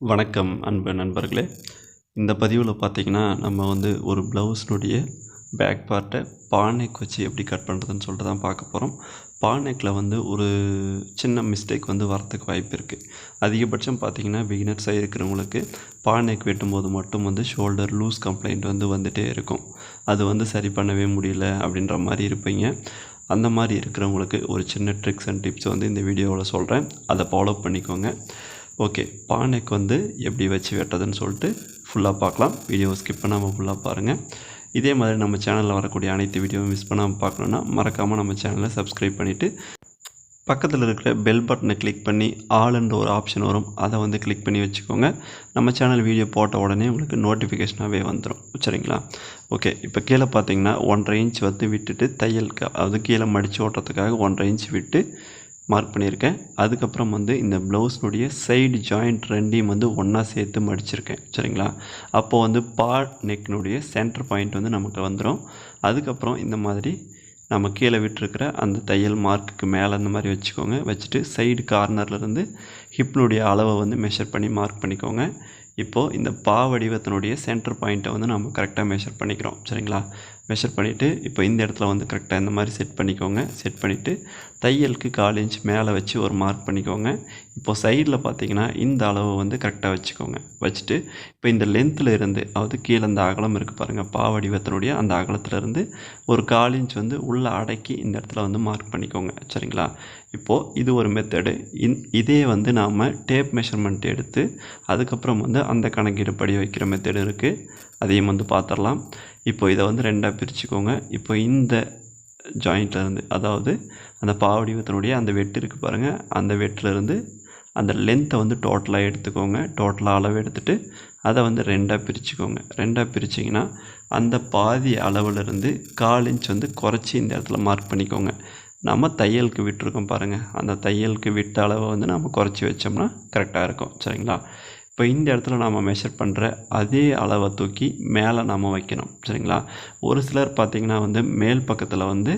வணக்கம் அன்பு நண்பர்களே. இந்த பதிவில் பார்த்தீங்கன்னா நம்ம வந்து ஒரு ப்ளவுஸினுடைய பேக் பார்ட்டை பானைக்கு வச்சு எப்படி கட் பண்ணுறதுன்னு சொல்லிட்டு தான் பார்க்க போகிறோம் பானைக்கில் வந்து ஒரு சின்ன மிஸ்டேக் வந்து வரத்துக்கு வாய்ப்பு இருக்குது அதிகபட்சம் பார்த்தீங்கன்னா பிகினர்ஸாக இருக்கிறவங்களுக்கு பானைக்கு வெட்டும்போது மட்டும் வந்து ஷோல்டர் லூஸ் கம்ப்ளைண்ட் வந்து வந்துகிட்டே இருக்கும். அது வந்து சரி பண்ணவே முடியல அப்படின்ற மாதிரி இருப்பீங்க. அந்த மாதிரி இருக்கிறவங்களுக்கு ஒரு சின்ன ட்ரிக்ஸ் அண்ட் டிப்ஸ் வந்து இந்த வீடியோவில் சொல்கிறேன் அதை ஃபாலோ பண்ணிக்கோங்க. ஓகே பானைக்கு வந்து எப்படி வச்சு வெட்டுறதுன்னு சொல்லிட்டு ஃபுல்லாக பார்க்கலாம். வீடியோ ஸ்கிப் பண்ணாமல் ஃபுல்லாக பாருங்கள் இதே மாதிரி நம்ம சேனலில் வரக்கூடிய அனைத்து வீடியோவும் மிஸ் பண்ணாமல் பார்க்கணுன்னா மறக்காமல் நம்ம சேனலை சப்ஸ்கிரைப் பண்ணிவிட்டு பக்கத்தில் இருக்கிற பெல் பட்டனை கிளிக் பண்ணி ஆளுன்ற ஒரு ஆப்ஷன் வரும். அதை வந்து கிளிக் பண்ணி வச்சுக்கோங்க. நம்ம சேனல் வீடியோ போட்ட உடனே உங்களுக்கு நோட்டிஃபிகேஷனாகவே வந்துடும் சரிங்களா? ஓகே இப்போ கீழே பார்த்தீங்கன்னா ஒன்றரை இன்ச் வந்து விட்டுட்டு தையலுக்கு அது கீழே மடித்து ஓட்டுறதுக்காக ஒன்றரை இன்ச் விட்டு மார்க் பண்ணியிருக்கேன். அதுக்கப்புறம் வந்து இந்த ப்ளவுஸ்னுடைய சைடு ஜாயிண்ட் ரெண்டையும் வந்து ஒன்றா சேர்த்து மடிச்சிருக்கேன். சரிங்களா? அப்போது வந்து பா நெக்னுடைய சென்டர் பாயிண்ட் வந்து நமக்கு வந்துடும் அதுக்கப்புறம் இந்த மாதிரி நம்ம கீழே விட்டுருக்கிற அந்த தையல் மார்க்குக்கு மேலே அந்த மாதிரி வச்சுக்கோங்க. வச்சுட்டு சைடு கார்னர்லேருந்து ஹிப்னுடைய அளவை வந்து மெஷர் பண்ணி மார்க் பண்ணிக்கோங்க. இப்போது இந்த பா வடிவத்தினுடைய சென்டர் பாயிண்ட்டை வந்து நம்ம கரெக்டாக மெஷர் பண்ணிக்கிறோம். சரிங்களா? மெஷர் பண்ணிவிட்டு இப்போ இந்த இடத்துல வந்து கரெக்டாக இந்த மாதிரி செட் பண்ணிக்கோங்க. செட் பண்ணிவிட்டு தையலுக்கு கால் இன்ச் மேலே வச்சு ஒரு மார்க் பண்ணிக்கோங்க. இப்போது சைடில் பார்த்தீங்கன்னா இந்த அளவு வந்து கரெக்டாக வச்சுக்கோங்க. வச்சுட்டு இப்போ இந்த லென்த்தில் இருந்து அதாவது கீழே இந்த அகலம் இருக்குது பாருங்கள் பாவடிவத்தினுடைய அந்த அகலத்திலேருந்து ஒரு கால் இன்ச் வந்து உள்ளே அடக்கி இந்த இடத்துல வந்து மார்க் பண்ணிக்கோங்க. சரிங்களா? இப்போது இது ஒரு மெத்தடு இன் இதே வந்து நாம் டேப் மெஷர்மெண்ட் எடுத்து அதுக்கப்புறம் வந்து அந்த கணக்கீடு படி வைக்கிற மெத்தடு இருக்குது அதையும் வந்து பார்த்துடலாம் இப்போ இதை வந்து ரெண்டாக பிரிச்சுக்கோங்க. இப்போ இந்த ஜாயிண்ட்லேருந்து அதாவது அந்த பாவடிவத்தினுடைய அந்த வெட்டு இருக்குது பாருங்கள் அந்த வெட்டிலேருந்து அந்த லென்த்தை வந்து டோட்டலாக எடுத்துக்கோங்க. டோட்டலாக அளவு எடுத்துகிட்டு அதை வந்து ரெண்டாக பிரிச்சுக்கோங்க. ரெண்டாக பிரிச்சிங்கன்னா அந்த பாதி அளவுலேருந்து கால் இன்ச் வந்து குறைச்சி இந்த இடத்துல மார்க் பண்ணிக்கோங்க. நம்ம தையலுக்கு விட்டுருக்கோம் பாருங்கள் அந்த தையலுக்கு விட்ட அளவை வந்து நம்ம குறைச்சி வச்சோம்னா கரெக்டாக இருக்கும். சரிங்களா? இப்போ இந்த இடத்துல நம்ம மெஷர் பண்ணுற அதே அளவை தூக்கி மேலே நாம் வைக்கணும். சரிங்களா? ஒரு சிலர் பார்த்திங்கன்னா வந்து மேல் பக்கத்தில் வந்து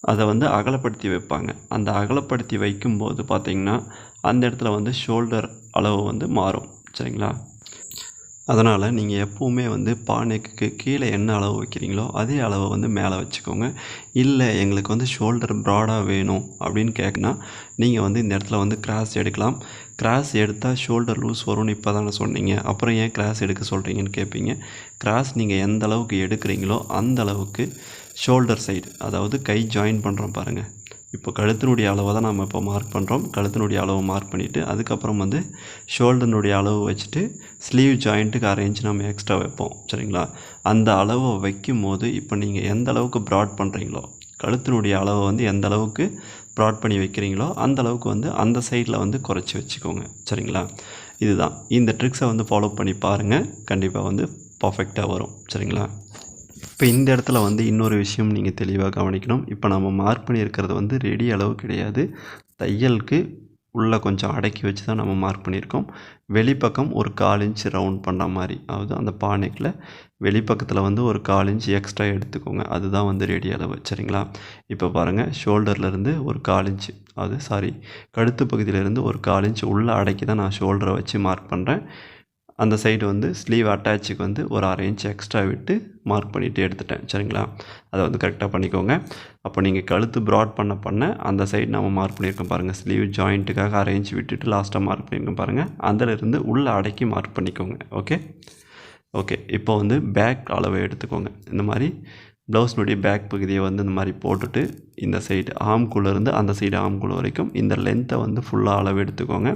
அதை வந்து அகலப்படுத்தி வைப்பாங்க. அந்த அகலப்படுத்தி வைக்கும்போது பார்த்திங்கன்னா அந்த இடத்துல வந்து ஷோல்டர் அளவு வந்து மாறும். சரிங்களா? அதனால் நீங்கள் எப்போவுமே வந்து பானைக்கு கீழே என்ன அளவு வைக்கிறீங்களோ அதே அளவை வந்து மேலே வச்சுக்கோங்க. இல்லை எங்களுக்கு வந்து ஷோல்டர் ப்ராடாக வேணும் அப்படின்னு கேட்குனா நீங்கள் வந்து இந்த இடத்துல வந்து கிராஸ் எடுக்கலாம். கிராஸ் எடுத்தால் ஷோல்டர் லூஸ் வரும்னு இப்போ தானே சொன்னீங்க. அப்புறம் ஏன் கிராஸ் எடுக்க சொல்கிறீங்கன்னு கேட்பீங்க கிராஸ் நீங்கள் எந்த அளவுக்கு எடுக்கிறீங்களோ அந்த அளவுக்கு ஷோல்டர் சைடு அதாவது கை ஜாயின் பண்ணுறோம் பாருங்கள் இப்போ கழுத்தினுடைய அளவை தான் நம்ம இப்போ மார்க் பண்ணுறோம் கழுத்தினுடைய அளவை மார்க் பண்ணிவிட்டு அதுக்கப்புறம் வந்து ஷோல்டர்னுடைய அளவு வச்சுட்டு ஸ்லீவ் ஜாயிண்ட்டுக்கு அரேஞ்ச் நம்ம எக்ஸ்ட்ரா வைப்போம். சரிங்களா? அந்த அளவை வைக்கும் போது இப்போ நீங்கள் எந்த அளவுக்கு ப்ராட் பண்ணுறீங்களோ கழுத்தினுடைய அளவை வந்து எந்த அளவுக்கு ப்ராட் பண்ணி வைக்கிறீங்களோ அந்த அளவுக்கு வந்து அந்த சைடில் வந்து குறைச்சி வச்சுக்கோங்க. சரிங்களா? இதுதான். இந்த ட்ரிக்ஸை வந்து ஃபாலோ பண்ணி பாருங்கள் கண்டிப்பாக வந்து பர்ஃபெக்டாக வரும். சரிங்களா? இப்போ இந்த இடத்துல வந்து இன்னொரு விஷயம் நீங்கள் தெளிவாக கவனிக்கணும். இப்போ நம்ம மார்க் பண்ணியிருக்கிறது வந்து ரெடி அளவு கிடையாது. தையலுக்கு உள்ளே கொஞ்சம் அடக்கி வச்சு தான் நம்ம மார்க் பண்ணியிருக்கோம். வெளிப்பக்கம் ஒரு கால் இன்ச் ரவுண்ட் பண்ண மாதிரி. அதாவது அந்த பானைக்கில் வெளிப்பக்கத்தில் வந்து ஒரு கால் இன்ச் எக்ஸ்ட்ரா எடுத்துக்கோங்க. அதுதான் வந்து ரெடி அளவு. சரிங்களா? இப்போ பாருங்கள் ஷோல்டர்லேருந்து ஒரு கால் இன்ச் அது சாரி கழுத்து பகுதியிலேருந்து ஒரு கால் இன்ச் உள்ளே அடக்கி தான் நான் ஷோல்டரை வச்சு மார்க் பண்ணுறேன் அந்த சைடு வந்து ஸ்லீவ் அட்டாச்சுக்கு வந்து ஒரு அரை இன்ச் எக்ஸ்ட்ரா விட்டு மார்க் பண்ணிவிட்டு எடுத்துட்டேன். சரிங்களா? அதை வந்து கரெக்டாக பண்ணிக்கோங்க. அப்போ நீங்கள் கழுத்து ப்ராட் பண்ண பண்ண அந்த சைடு நம்ம மார்க் பண்ணியிருக்கோம் பாருங்கள் ஸ்லீவ் ஜாயிண்ட்டுக்காக அரை இன்ச் விட்டுட்டு லாஸ்ட்டாக மார்க் பண்ணியிருக்கோம் பாருங்கள் அதிலிருந்து உள்ளே அடக்கி மார்க் பண்ணிக்கோங்க. ஓகே ஓகே இப்போ வந்து பேக் அளவை எடுத்துக்கோங்க. இந்த மாதிரி ப்ளவுஸ்னுடைய பேக் பகுதியை வந்து இந்த மாதிரி போட்டுட்டு இந்த சைடு ஆம்குள்ளேருந்து அந்த சைடு ஆம்குள்ள வரைக்கும் இந்த லென்த்தை வந்து ஃபுல்லாக அளவு எடுத்துக்கோங்க.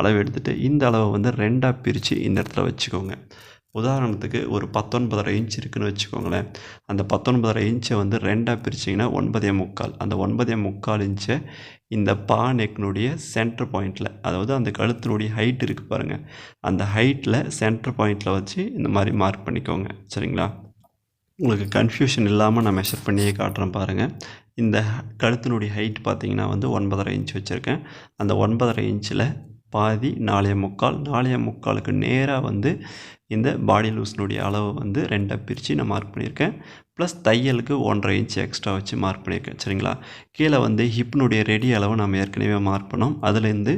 அளவு எடுத்துகிட்டு இந்த அளவை வந்து ரெண்டாக பிரித்து இந்த இடத்துல வச்சுக்கோங்க. உதாரணத்துக்கு ஒரு பத்தொன்பதரை இன்ச் இருக்குதுன்னு வச்சுக்கோங்களேன். அந்த பத்தொன்பதரை இன்ச்சை வந்து ரெண்டாக பிரிச்சிங்கன்னா ஒன்பதே முக்கால். அந்த ஒன்பதே முக்கால் இன்ச்சை இந்த பா நெக்னுடைய சென்டர் பாயிண்டில் அதாவது அந்த கழுத்தினுடைய ஹைட் இருக்குது பாருங்கள் அந்த ஹைட்டில் சென்டர் பாயிண்டில் வச்சு இந்த மாதிரி மார்க் பண்ணிக்கோங்க. சரிங்களா? உங்களுக்கு கன்ஃபியூஷன் இல்லாமல் நான் மெஷர் பண்ணியே காட்டுறேன் பாருங்கள் இந்த கழுத்தினுடைய ஹைட் பார்த்திங்கன்னா வந்து ஒன்பதரை இன்ச் வச்சுருக்கேன். அந்த ஒன்பதரை இன்ச்சில் பாதி நாலே முக்கால் நாலே முக்காலுக்கு நேராக வந்து இந்த பாடி லூஸ்னுடைய அளவை வந்து ரெண்டாக பிரித்து நான் மார்க் பண்ணியிருக்கேன். ப்ளஸ் தையலுக்கு ஒன்றரை இன்ச் எக்ஸ்ட்ரா வச்சு மார்க் பண்ணியிருக்கேன். சரிங்களா? கீழே வந்து ஹிப்னுடைய ரெடி அளவை நம்ம ஏற்கனவே மார்க் பண்ணோம். அதுலேருந்து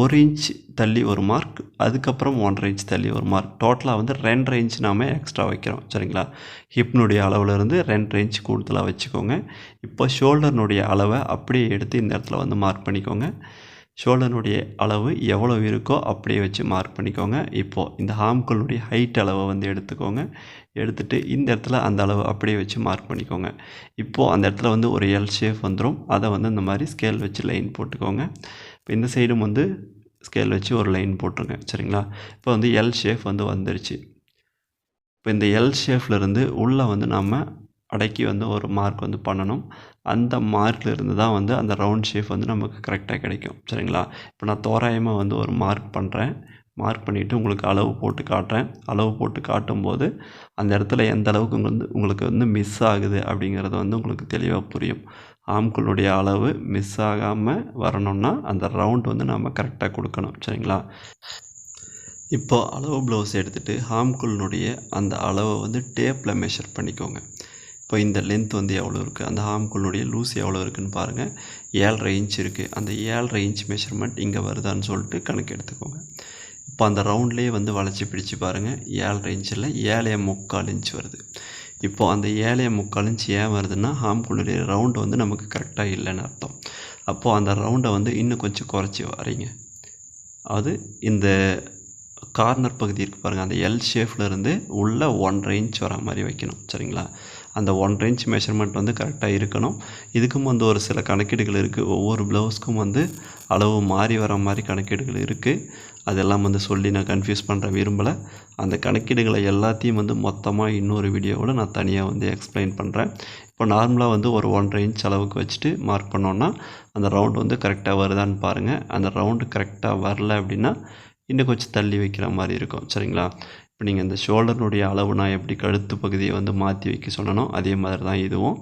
ஒரு இன்ச் தள்ளி ஒரு மார்க் அதுக்கப்புறம் ஒன்றரை இன்ச் தள்ளி ஒரு மார்க் டோட்டலாக வந்து ரெண்டரை இன்ச் நாம் எக்ஸ்ட்ரா வைக்கிறோம். சரிங்களா? ஹிப்னுடைய அளவுலேருந்து ரெண்டரை இன்ச் கூடுதலாக வச்சுக்கோங்க. இப்போ ஷோல்டர்னுடைய அளவை அப்படியே எடுத்து இந்த இடத்துல வந்து மார்க் பண்ணிக்கோங்க. ஷோல்டனுடைய அளவு எவ்வளோ இருக்கோ அப்படியே வச்சு மார்க் பண்ணிக்கோங்க. இப்போது இந்த ஹாம்களுடைய ஹைட் அளவை வந்து எடுத்துக்கோங்க. எடுத்துகிட்டு இந்த இடத்துல அந்த அளவு அப்படியே வச்சு மார்க் பண்ணிக்கோங்க. இப்போது அந்த இடத்துல வந்து ஒரு எல் ஷேப் வந்துடும் அதை வந்து இந்த மாதிரி ஸ்கேல் வச்சு லைன் போட்டுக்கோங்க. இப்போ இந்த சைடும் வந்து ஸ்கேல் வச்சு ஒரு லைன் போட்டுருங்க. சரிங்களா? இப்போ வந்து எல் ஷேப் வந்து வந்துருச்சு. இப்போ இந்த எல் ஷேப்லேருந்து உள்ளே வந்து நம்ம அடக்கி வந்து ஒரு மார்க் வந்து பண்ணணும். அந்த மார்க்கில் இருந்து தான் வந்து அந்த ரவுண்ட் ஷேப் வந்து நமக்கு கரெக்டாக கிடைக்கும். சரிங்களா? இப்போ நான் தோராயமாக வந்து ஒரு மார்க் பண்ணுறேன் மார்க் பண்ணிவிட்டு உங்களுக்கு அளவு போட்டு காட்டுறேன். அளவு போட்டு காட்டும்போது அந்த இடத்துல எந்த அளவுக்கு வந்து உங்களுக்கு வந்து மிஸ் ஆகுது அப்படிங்கிறது வந்து உங்களுக்கு தெளிவாக புரியும். ஆம்குளுடைய அளவு மிஸ் ஆகாமல் வரணும்னா அந்த ரவுண்ட் வந்து நம்ம கரெக்டாக கொடுக்கணும். சரிங்களா? இப்போது அளவு ப்ளவுஸ் எடுத்துகிட்டு ஹாம்குள்னுடைய அந்த அளவை வந்து டேப்பில் மெஷர் பண்ணிக்கோங்க. இப்போ இந்த லென்த் வந்து எவ்வளோ இருக்குது அந்த ஹாம்குள்னுடைய லூஸ் எவ்வளோ இருக்குதுன்னு பாருங்கள் ஏழரை இன்ச் இருக்குது அந்த ஏழரை இன்ச் மெஷர்மெண்ட் இங்கே வருதான்னு சொல்லிட்டு கணக்கு எடுத்துக்கோங்க. இப்போ அந்த ரவுண்ட்லேயே வந்து வளைச்சி பிடிச்சு பாருங்கள் ஏழரை இன்ச்சில் ஏழைய முக்கால் இன்ச் வருது. இப்போது அந்த ஏழைய முக்கால் இன்ச் ஏன் வருதுன்னா ஹாம்குள்ளுடைய ரவுண்டு வந்து நமக்கு கரெக்டாக இல்லைன்னு அர்த்தம். அப்போது அந்த ரவுண்டை வந்து இன்னும் கொஞ்சம் குறைச்சி வரீங்க அது இந்த கார்னர் பகுதி இருக்குது பாருங்கள் அந்த எல் ஷேஃப்லேருந்து உள்ளே ஒன்றரை இன்ச் வர மாதிரி வைக்கணும். சரிங்களா? அந்த ஒன்றரை இன்ச் மெஷர்மெண்ட் வந்து கரெக்டாக இருக்கணும். இதுக்கும் வந்து ஒரு சில கணக்கீடுகள் இருக்குது ஒவ்வொரு ப்ளவுஸ்க்கும் வந்து அளவு மாறி வர மாதிரி கணக்கீடுகள் இருக்குது அதெல்லாம் வந்து சொல்லி நான் கன்ஃபியூஸ் பண்ணுற விரும்பலை. அந்த கணக்கீடுகளை எல்லாத்தையும் வந்து மொத்தமாக இன்னொரு வீடியோவோட நான் தனியாக வந்து எக்ஸ்பிளைன் பண்ணுறேன் இப்போ நார்மலாக வந்து ஒரு ஒன்றரை இன்ச் அளவுக்கு வச்சுட்டு மார்க் பண்ணோன்னா அந்த ரவுண்டு வந்து கரெக்டாக வருதான்னு பாருங்கள் அந்த ரவுண்டு கரெக்டாக வரல அப்படின்னா இன்னும் கொஞ்சம் தள்ளி வைக்கிற மாதிரி இருக்கும். சரிங்களா? இப்போ நீங்கள் இந்த ஷோல்டர்னுடைய அளவு நான் எப்படி கழுத்து பகுதியை வந்து மாற்றி வைக்க சொன்னனோ அதே மாதிரி தான் இதுவும்.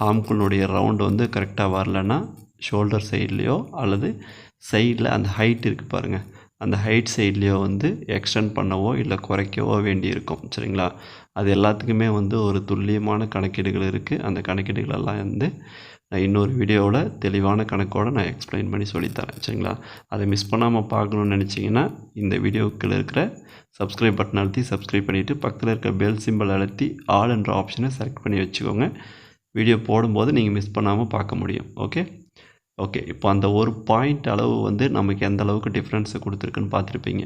ஹாம்குள்னுடைய ரவுண்டு வந்து கரெக்டாக வரலன்னா ஷோல்டர் சைட்லேயோ அல்லது சைடில் அந்த ஹைட் இருக்குது பாருங்கள் அந்த ஹைட் சைட்லேயோ வந்து எக்ஸ்டெண்ட் பண்ணவோ இல்லை குறைக்கவோ வேண்டியிருக்கும். சரிங்களா? அது எல்லாத்துக்குமே வந்து ஒரு துல்லியமான கணக்கீடுகள் இருக்குது அந்த கணக்கீடுகளெல்லாம் வந்து நான் இன்னொரு வீடியோவில் தெளிவான கணக்கோடு நான் எக்ஸ்பிளைன் பண்ணி சொல்லித்தரேன். சரிங்களா? அதை மிஸ் பண்ணாமல் பார்க்கணுன்னு நினச்சிங்கன்னா இந்த வீடியோக்கில் இருக்கிற சப்ஸ்கிரைப் பட்டன் அழுத்தி சப்ஸ்கிரைப் பண்ணிவிட்டு பக்கத்தில் இருக்கிற பெல் சிம்பிள் அழுத்தி ஆல் என்ற ஆப்ஷனை செலக்ட் பண்ணி வச்சுக்கோங்க. வீடியோ போடும்போது நீங்கள் மிஸ் பண்ணாமல் பார்க்க முடியும். ஓகே ஓகே இப்போ அந்த ஒரு பாயிண்ட் அளவு வந்து நமக்கு எந்த அளவுக்கு டிஃப்ரென்ஸை கொடுத்துருக்குன்னு பார்த்துருப்பீங்க.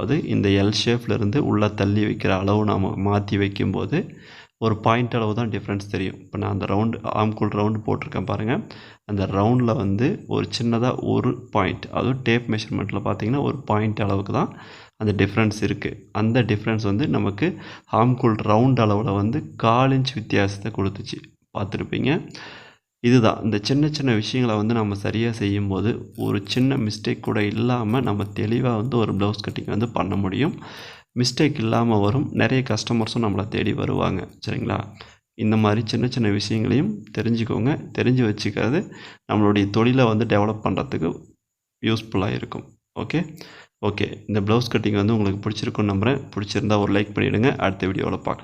அது இந்த எல் ஷேப்லேருந்து உள்ளே தள்ளி வைக்கிற அளவு நாம் மாற்றி வைக்கும்போது ஒரு பாயிண்ட் அளவு தான் டிஃப்ரென்ஸ் தெரியும். இப்போ நான் அந்த ரவுண்டு ஆம்குள் ரவுண்டு போட்டிருக்கேன் பாருங்கள் அந்த ரவுண்டில் வந்து ஒரு சின்னதாக ஒரு பாயிண்ட் அதுவும் டேப் மெஷர்மெண்ட்டில் பார்த்தீங்கன்னா ஒரு பாயிண்ட் அளவுக்கு தான் அந்த டிஃப்ரென்ஸ் இருக்குது அந்த டிஃப்ரென்ஸ் வந்து நமக்கு ஆம்குள் ரவுண்ட் அளவில் வந்து கால் இன்ச் வித்தியாசத்தை கொடுத்துச்சு. பார்த்துருப்பீங்க. இதுதான். இந்த சின்ன சின்ன விஷயங்களை வந்து நம்ம சரியாக செய்யும்போது ஒரு சின்ன மிஸ்டேக் கூட இல்லாமல் நம்ம தெளிவாக வந்து ஒரு ப்ளவுஸ் கட்டிங் வந்து பண்ண முடியும். மிஸ்டேக் இல்லாமல் வரும். நிறைய கஸ்டமர்ஸும் நம்மளை தேடி வருவாங்க. சரிங்களா? இந்த மாதிரி சின்ன சின்ன விஷயங்களையும் தெரிஞ்சுக்கோங்க. தெரிஞ்சு வச்சுக்கிறது நம்மளுடைய தொழிலை வந்து டெவலப் பண்ணுறதுக்கு யூஸ்ஃபுல்லாக இருக்கும். ஓகே ஓகே இந்த ப்ளவுஸ் கட்டிங் வந்து உங்களுக்கு பிடிச்சிருக்குன்னு நம்புகிறேன் பிடிச்சிருந்தா ஒரு லைக் பண்ணிவிடுங்க அடுத்த வீடியோவில் பார்க்கலாம்.